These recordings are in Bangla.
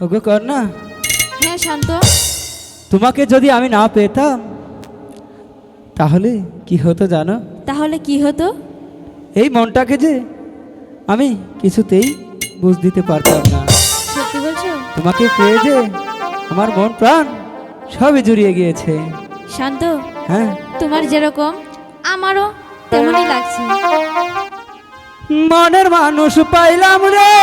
ওগো কন্যা হ্যাঁ শান্ত। তোমাকে যদি আমি না পেতাম তাহলে কি হতো জানো? তাহলে কি হতো? এই মনটাকে যে আমি কিছুতেই বুঝ দিতে পারতাম না। সত্যি বলছো? তোমাকে পেয়ে যে আমার মন প্রাণ সবই জুড়িয়ে গিয়েছে। শান্ত হ্যাঁ। তোমার যেরকম আমারও তেমনই লাগছে। মনের মানুষ পাইলাম রে।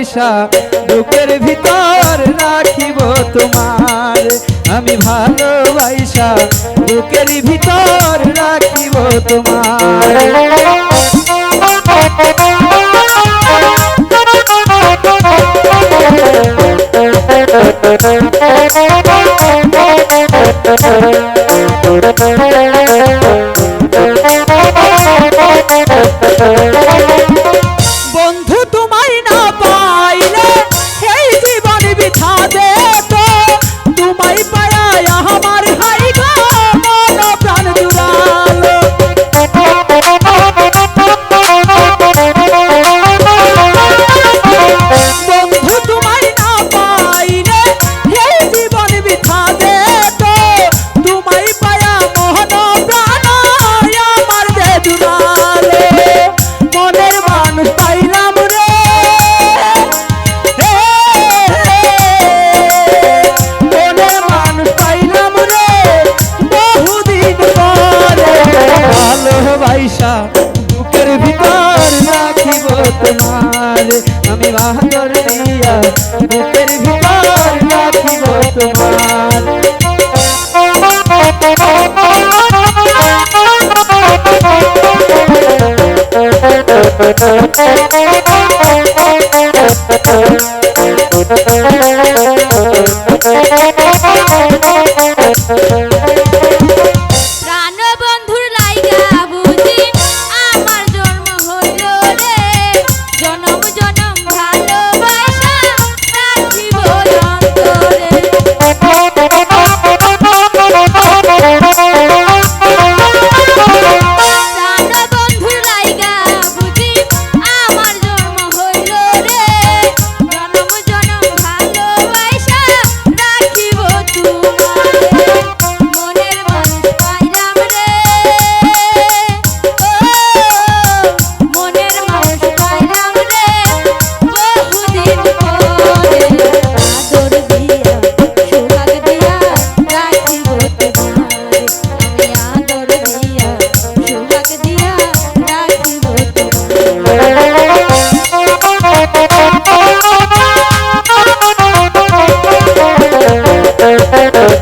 ভালোবাসা বুকের ভিতর রাখিব তোমার। আমি ভালোবাসা বুকের ভিতর রাখিব তোমার। পায়া বাহাদুর দিয়া বুকের ভিতর রাখিব তোমার। প্রাণ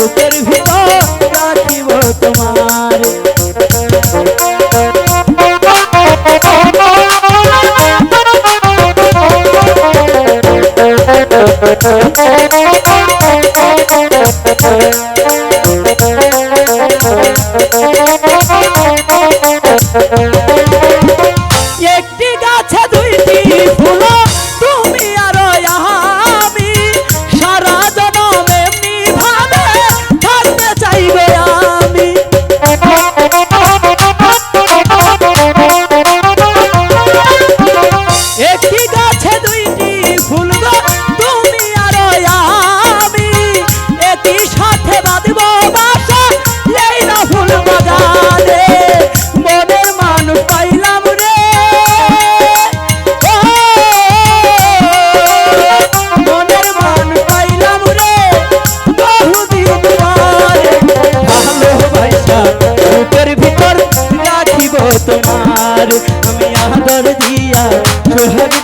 বুকের ভিতর রাখিব তোমার। Thank ভালোবাসা রোহের